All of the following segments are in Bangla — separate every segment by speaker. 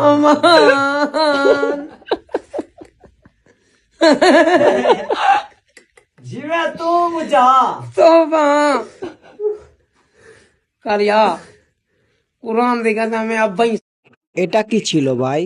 Speaker 1: আমান
Speaker 2: जिवे तू मुझा
Speaker 1: তোবা কালিয়া কোরআন দেখা আমি আব্বাই
Speaker 3: এটা কি ছিল ভাই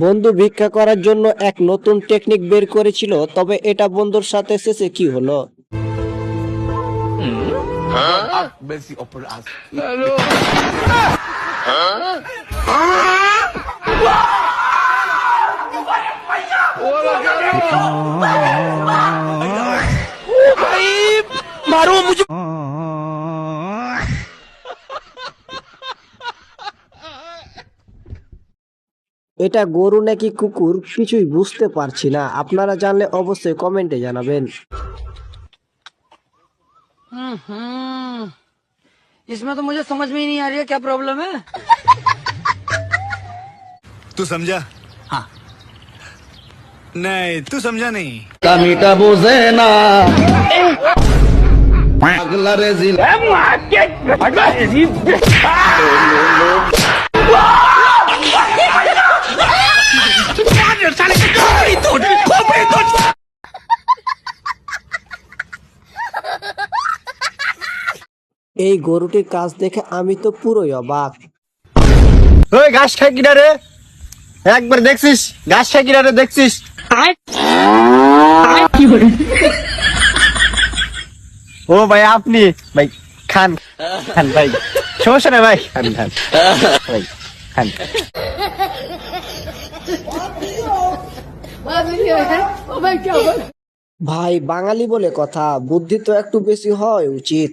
Speaker 3: বন্ধু ভিক্ষা করার জন্য এক নতুন টেকনিক বের করেছিল, তবে এটা বন্ধুর সাথে শেষে কি হলো? এটা গরু নাকি কুকুর কিছুই বুঝতে পারছি না আপনারা জানলে অবশ্যই কমেন্টে জানাবেন
Speaker 1: इसमें तो मुझे समझ में ही नहीं आ रही है क्या प्रॉब्लम है
Speaker 4: तू समझा हाँ नहीं तू समझा नहीं
Speaker 3: এই গরুটির কাজ দেখে আমি তো পুরোই অবাক।
Speaker 5: ওই ঘাস খাই কিনা রে? একবার দেখছিস? ঘাস খাই কিনা রে? দেখছিস? ও ভাই আপনি? ভাই খান খান ভাই। সমস্যা নেই ভাই খান খান। ভাই খান।
Speaker 3: ভাই বাঙালি বলে কথা বুদ্ধি তো একটু বেশি হয় উচিত।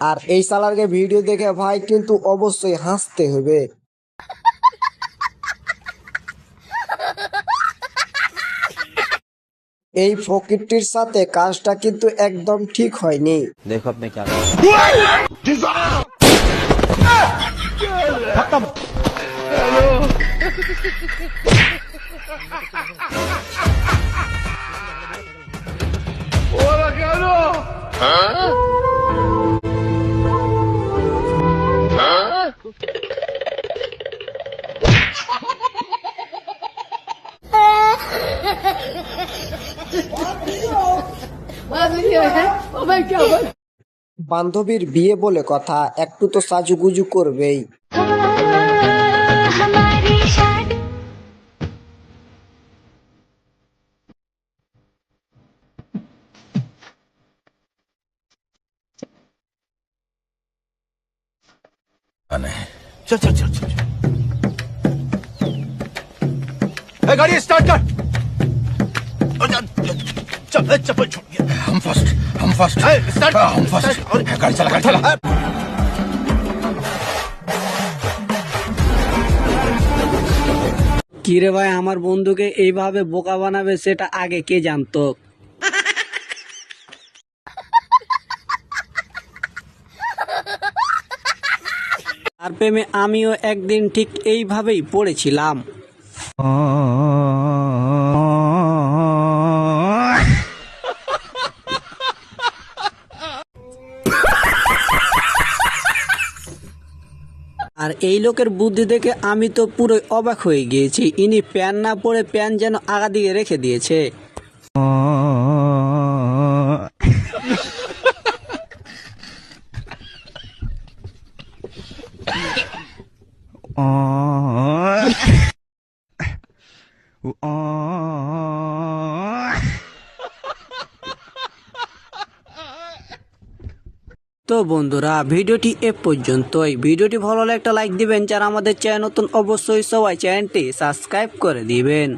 Speaker 5: আর
Speaker 3: এই সালারকে ভিডিও দেখে ভাই কিন্তু অবশ্যই হাসতে হবে। এই ফকিরটির সাথে কাজটা কিন্তু একদম ঠিক হয়নি। বান্ধবীর বিয়ে বলে কথা একটু তো সাজুগুজু করবেই
Speaker 4: चल चल चल चल ए, गाड़ी स्टार्ट कर और जा- चल ए, चप्पल छोड़ दिया हम फर्स्ट हम फर्स्ट स्टार्ट हम फर्स्ट गाड़ी चला गाड़ी चला
Speaker 1: কিরে ভাই আমার বন্ধুকে এইভাবে বোকা বানাবে সেটা আগে কে জানতো আর প্রেমে আমিও একদিন ঠিক এইভাবেই পড়েছিলাম। আর এই লোকের বুদ্ধি দেখে আমি তো পুরোই অবাক হয়ে গিয়েছি। ইনি প্যান না পরে প্যান যেন আগা দিকে রেখে দিয়েছে। তো বন্ধুরা, ভিডিওটি এ পর্যন্তই। ভিডিওটি ভালো হলে একটা লাইক দিবেন, যারা আমাদের চ্যানেল নতুন, অবশ্যই সবাই চ্যানেলটি সাবস্ক্রাইব করে দিবেন।